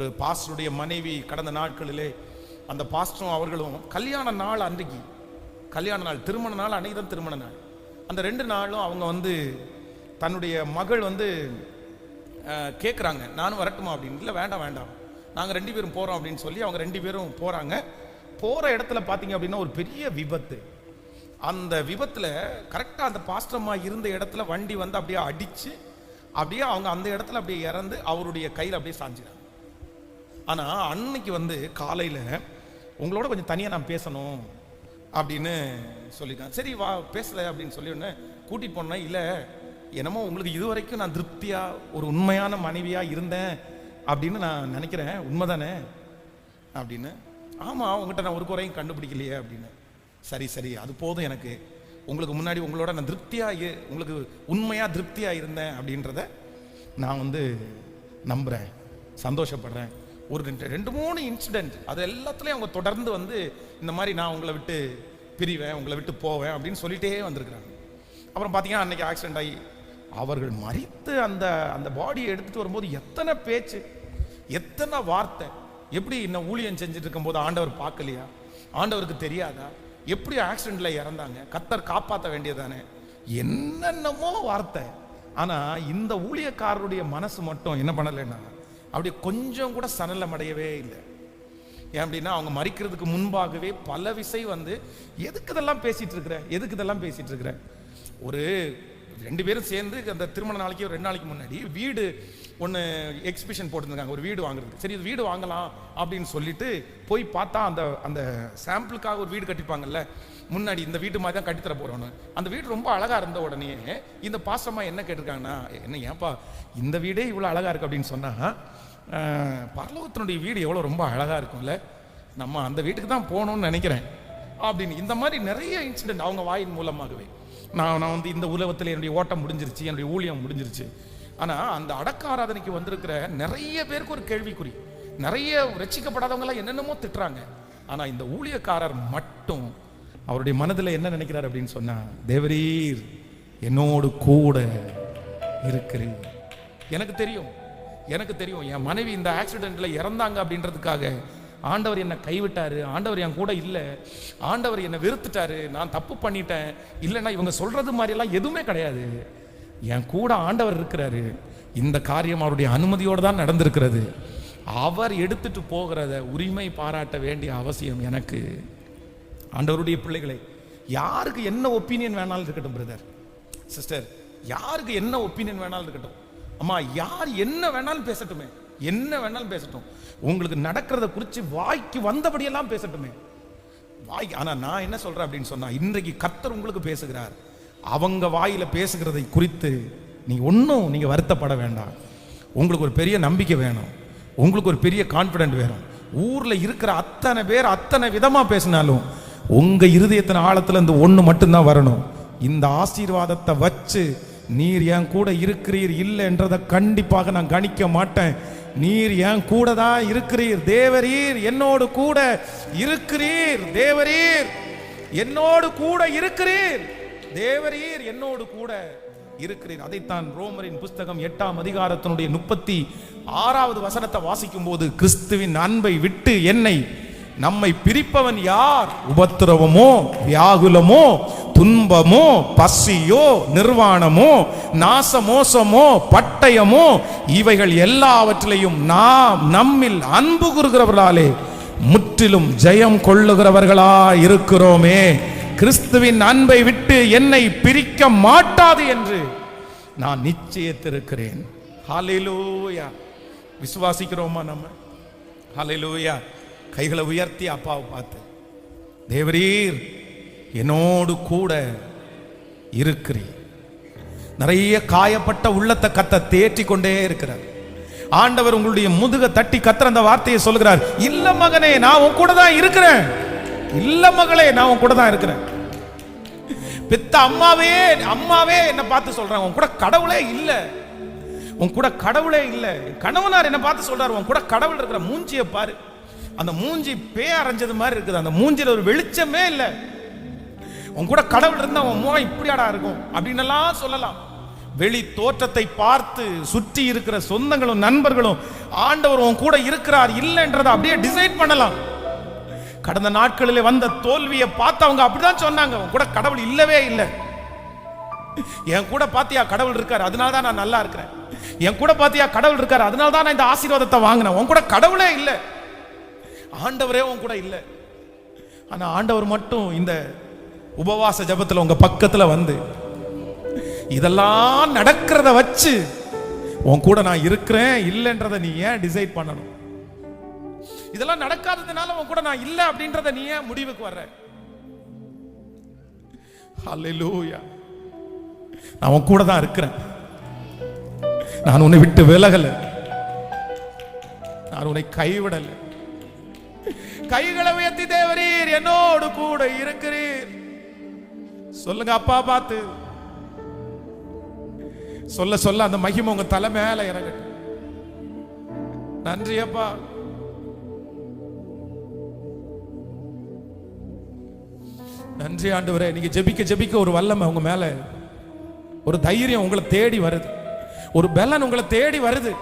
ஒரு பாஸ்டருடைய மனைவி கடந்த நாட்களிலே அந்த பாஸ்டரும் அவர்களும் கல்யாண நாள் அன்றைக்கு கல்யாண நாள் திருமண நாள் அன்றைக்கி தான் திருமண நாள். அந்த ரெண்டு நாளும் அவங்க வந்து தன்னுடைய மகள் வந்து கேட்குறாங்க நானும் வரட்டுமா? அப்படின்னு. இல்லை வேண்டாம் வேண்டாம். நாங்கள் ரெண்டு பேரும் போகிறோம் அப்படின்னு சொல்லி அவங்க ரெண்டு பேரும் போகிறாங்க போகிற இடத்துல பார்த்தீங்க அப்படின்னா ஒரு பெரிய விபத்து. அந்த விபத்தில் கரெக்டாக அந்த பாஸ்டர்மா இருந்த இடத்துல வண்டி வந்து அப்படியே அடித்து அப்படியே அவங்க அந்த இடத்துல அப்படியே இறந்து அவருடைய கையில் அப்படியே சாஞ்சிடாங்க ஆனால் அன்னைக்கு வந்து காலையில் உங்களோட கொஞ்சம் தனியாக நான் பேசணும் அப்படின்னு சொல்லியிருக்காங்க. சரி வா பேசலை அப்படின்னு சொல்லி உடனே கூட்டிகிட்டு போனேன் இல்லை என்னமோ உங்களுக்கு இது வரைக்கும் நான் திருப்தியாக ஒரு உண்மையான மனைவியாக இருந்தேன் அப்படின்னு நான் நினைக்கிறேன். உண்மை தானே அப்படின்னு. ஆமாம் உங்கள்கிட்ட நான் ஒரு குறையும் கண்டுபிடிக்கலையே அப்படின்னு. சரி சரி அது போதும் எனக்கு. உங்களுக்கு முன்னாடி உங்களோட நான் திருப்தியாக உங்களுக்கு உண்மையாக திருப்தியாக இருந்தேன் அப்படின்றத நான் வந்து நம்புகிறேன் சந்தோஷப்படுறேன். ஒரு ரெண்டு ரெண்டு மூணு இன்சிடென்ட் அது எல்லாத்துலேயும் அவங்க தொடர்ந்து வந்து இந்த மாதிரி நான் உங்களை விட்டு பிரிவேன் உங்களை விட்டு போவேன் அப்படின்னு சொல்லிட்டே வந்திருக்கிறாங்க. அப்புறம் பார்த்தீங்கன்னா அன்னைக்கு ஆக்சிடென்ட் ஆகி அவர்கள் மறித்து அந்த அந்த பாடியை எடுத்துட்டு வரும்போது எத்தனை பேச்சு எத்தனை வார்த்தை எப்படி இன்னும் ஊழியம் செஞ்சுட்டு இருக்கும்போது ஆண்டவர் பார்க்கலையா? ஆண்டவருக்கு தெரியாதா? எப்படி ஆக்சிடென்ட்ல இறந்தாங்க? கத்தர் காப்பாற்ற வேண்டியதானே என்னென்னமோ வார்த்தை. ஆனால் இந்த ஊழியக்காரருடைய மனசு மட்டும் என்ன பண்ணலைன்னா அப்படி கொஞ்சம் கூட சணலம் அடையவே இல்லை. ஏன் அப்படின்னா அவங்க மறிக்கிறதுக்கு முன்பாகவே பல விசை வந்து எதுக்கு இதெல்லாம் பேசிட்டு இருக்கிற? எதுக்கு இதெல்லாம் பேசிட்டு இருக்கிற? ஒரு ரெண்டு பேரும் சேர்ந்து அந்த திருமண நாளைக்கு ஒரு ரெண்டு நாளைக்கு முன்னாடி வீடு ஒன்று எக்ஸிபிஷன் போட்டிருந்தாங்க ஒரு வீடு வாங்குறதுக்கு. சரி இது வீடு வாங்கலாம் அப்படின்னு சொல்லிட்டு போய் பார்த்தா அந்த அந்த சாம்பிளுக்காக ஒரு வீடு கட்டிப்பாங்கல்ல. முன்னாடி இந்த வீட்டு மாதிரி தான் கட்டித்தர போகிறோன்னு அந்த வீடு ரொம்ப அழகாக இருந்த உடனே இந்த பாசமாக என்ன கேட்டிருக்காங்கன்னா என்ன ஏன்பா இந்த வீடே இவ்வளோ அழகாக இருக்குது அப்படின்னு சொன்னால் பரலோகத்தினுடைய வீடு எவ்வளோ ரொம்ப அழகாக இருக்கும்ல. நம்ம அந்த வீட்டுக்கு தான் போகணும்னு நினைக்கிறேன். அப்படின்னு. இந்த மாதிரி நிறைய இன்சிடென்ட் அவங்க வாயின் மூலமாகவே. நான் நான் வந்து இந்த உலகத்தில் என்னுடைய ஓட்டம் முடிஞ்சிருச்சு என்னுடைய ஊழியம் முடிஞ்சிருச்சு. ஆனால் அந்த அடக்க ஆராதனைக்கு வந்திருக்கிற நிறைய பேருக்கு ஒரு கேள்விக்குறி. நிறைய ரசிக்கப்படாதவங்களாம் என்னென்னமோ திட்டுறாங்க. ஆனால் இந்த ஊழியக்காரர் மட்டும் அவருடைய மனதில் என்ன நினைக்கிறார் அப்படின்னு சொன்னால் தேவரீர் என்னோடு கூட இருக்கிறீர். எனக்கு தெரியும். எனக்கு தெரியும். என் மனைவி இந்த ஆக்சிடென்ட்ல இறந்தாங்க அப்படின்றதுக்காக ஆண்டவர் என்னை கைவிட்டார் ஆண்டவர் என் கூட இல்லை ஆண்டவர் என்னை வெறுத்துட்டாரு நான் தப்பு பண்ணிட்டேன். இல்லைன்னா இவங்க சொல்றது மாதிரியெல்லாம் எதுவுமே கிடையாது. என் கூட ஆண்டவர் இருக்கிறாரு. இந்த காரியம் அவருடைய அனுமதியோடு தான் நடந்திருக்கிறது. அவர் எடுத்துட்டு போகிறத உரிமை பாராட்ட வேண்டிய அவசியம் எனக்கு. ஆண்டவருடைய பிள்ளைகளை யாருக்கு என்ன ஒப்பீனியன் வேணாலும் இருக்கட்டும் பிரதர் சிஸ்டர் யாருக்கு என்ன ஒப்பீனியன் வேணாலும் இருக்கட்டும். அம்மா யார் என்ன வேணாலும் பேசட்டுமே. என்ன வேணாலும் பேசட்டும். உங்களுக்கு நடக்கிறத குறித்து வாய்க்கு வந்தபடியெல்லாம் பேசட்டுமே. வாய் ஆனால் நான் என்ன சொல்கிறேன் அப்படின்னு சொன்னால் இன்றைக்கு கத்தர் உங்களுக்கு பேசுகிறார். அவங்க வாயில் பேசுகிறதை குறித்து நீ ஒன்றும் நீங்கள் வருத்தப்பட வேண்டாம். உங்களுக்கு ஒரு பெரிய நம்பிக்கை வேணும். உங்களுக்கு ஒரு பெரிய கான்ஃபிடென்ட் வேணும். ஊரில் இருக்கிற அத்தனை பேர் அத்தனை விதமாக பேசினாலும் உங்கள் இருதயத்தின் ஆழத்தில் இந்த ஒன்று மட்டும்தான் வரணும். இந்த ஆசீர்வாதத்தை வச்சு நீர் என் கூட இருக்கிறீர் இல்லைன்றதை கண்டிப்பாக நான் கணிக்க மாட்டேன். நீர் என் கூட தான் இருக்கிறீர். தேவரீர் என்னோடு கூட இருக்கிறீர். தேவரீர் என்னோடு கூட இருக்கிறீர். தேவரீர் என்னோடு கூட இருக்கிறீர். அதைத்தான் ரோமரின் புஸ்தகம் எட்டாம் அதிகாரத்தினுடைய முப்பத்தி ஆறாவது வசனத்தை வாசிக்கும் போது கிறிஸ்துவின் அன்பை விட்டு என்னை நம்மை பிரிப்பவன் யார்? உபத்திரவமோ? வியாகுலமோ? துன்பமோ பசியோ நிர்வாணமோ நாசமோசமோ பட்டயமோ இவைகள் எல்லாவற்றிலையும் நாம் நம்மில் அன்பு கூறுகிறவர்களாலே முற்றிலும் ஜெயம் கொள்ளுகிறவர்களா இருக்கிறோமே. கிறிஸ்துவின் அன்பை விட்டு என்னை பிரிக்க மாட்டாது என்று நான் நிச்சயத்திருக்கிறேன். ஹalleluya. விசுவாசிக்கிறோமா நம்ம? ஹalleluya. கைகளை உயர்த்தி அப்பாவை பார்த்து. தேவரீர் என்னோடு கூட இருக்கிறீர். நிறைய காயப்பட்ட உள்ளத்தை கத்த தேற்றி கொண்டே இருக்கிறார். ஆண்டவர் உங்களுடைய முதுக தட்டி கத்துற அந்த வார்த்தையை சொல்லுகிறார் இல்ல மகனே நான் உன் கூட தான் இருக்கிறேன். இல்ல மகளே நான் உன் கூட தான் இருக்கிறேன். பெத்த அம்மாவே அம்மாவே என்ன பார்த்து சொல்றாங்க உன் கூட கடவுளே இல்ல. உன் கூட கடவுளே இல்ல. கணவனார் என்ன பார்த்து சொல்றாரு உன் கூட கடவுள் இருக்கிற மூஞ்சியை பாரு. அந்த மூஞ்சி பே அரைஞ்சது மாதிரி இருக்குது. அந்த மூஞ்சில ஒரு வெளிச்சமே இல்லை. உன் கூட கடவுள் இருந்தா உன் முகம் இப்படியாடா இருக்கும்? அப்படின்னு சொல்லலாம். வெளி தோற்றத்தை பார்த்து சுற்றி இருக்கிற சொந்தங்களும் நண்பர்களும் ஆண்டவர் உன் கூட இருக்கிறார் இல்லைன்றதை அப்படியே டிசைட் பண்ணலாம். கடந்த நாட்களில் வந்த தோல்வியை பார்த்து அவங்க அப்படிதான் சொன்னாங்க. உன் கூட கடவுள் இல்லவே இல்லை. என் கூட பாத்தியா கடவுள் இருக்காரு அதனால தான் நான் நல்லா இருக்கிறேன். என் கூட பாத்தியா கடவுள் இருக்காரு அதனால தான் நான் இந்த ஆசீர்வாதத்தை வாங்கினேன். உன் கூட கடவுளே இல்லை. ஆண்டவரே உன் கூட இல்லை. ஆனா ஆண்டவர் மட்டும் இந்த உபவாச ஜபத்தில் உங்க பக்கத்துல வந்து இதெல்லாம் நடக்கிறத வச்சு உன் கூட நான் இருக்கிறேன் இல்லைன்றத நீ ஏன் டிசைட் பண்ணணும்? இதெல்லாம் நடக்காததுனால உன் கூட நான் இல்லை அப்படின்றத நீ ஏன் முடிவுக்கு வர்ற? ஹalleluya நான் உன் கூட தான் இருக்கிறேன். நான் உன்னை விட்டு விலகல. நான் உன்னை கைவிடல. கைகளை உயர்த்தி தேவரீர் என்னோடு கூட இருக்கிறீர். சொல்லுங்க அப்பா பார்த்து. சொல்ல சொல்ல அந்த மகிமை உங்க தலை மேல இறங்கட்டும். நன்றி அப்பா. நன்றி ஆண்டவரே. நீங்க ஜெபிக்க ஜெபிக்க ஒரு வல்லமை உங்க மேல ஒரு தைரியம் உங்களை தேடி வருது. ஒரு பலன் உங்களை தேடி வருது.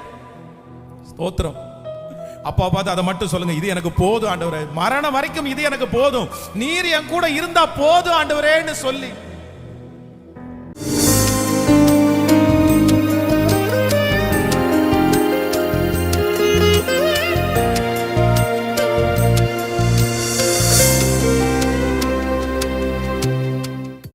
ஸ்தோத்திரம். அப்பா பார்த்து அதை மட்டும் சொல்லுங்க. இது எனக்கு போதும் ஆண்டவரே. மரணம் வரைக்கும் இது எனக்கு போதும். நீர் என் கூட இருந்தா போதும் ஆண்டவரேன்னு சொல்லி.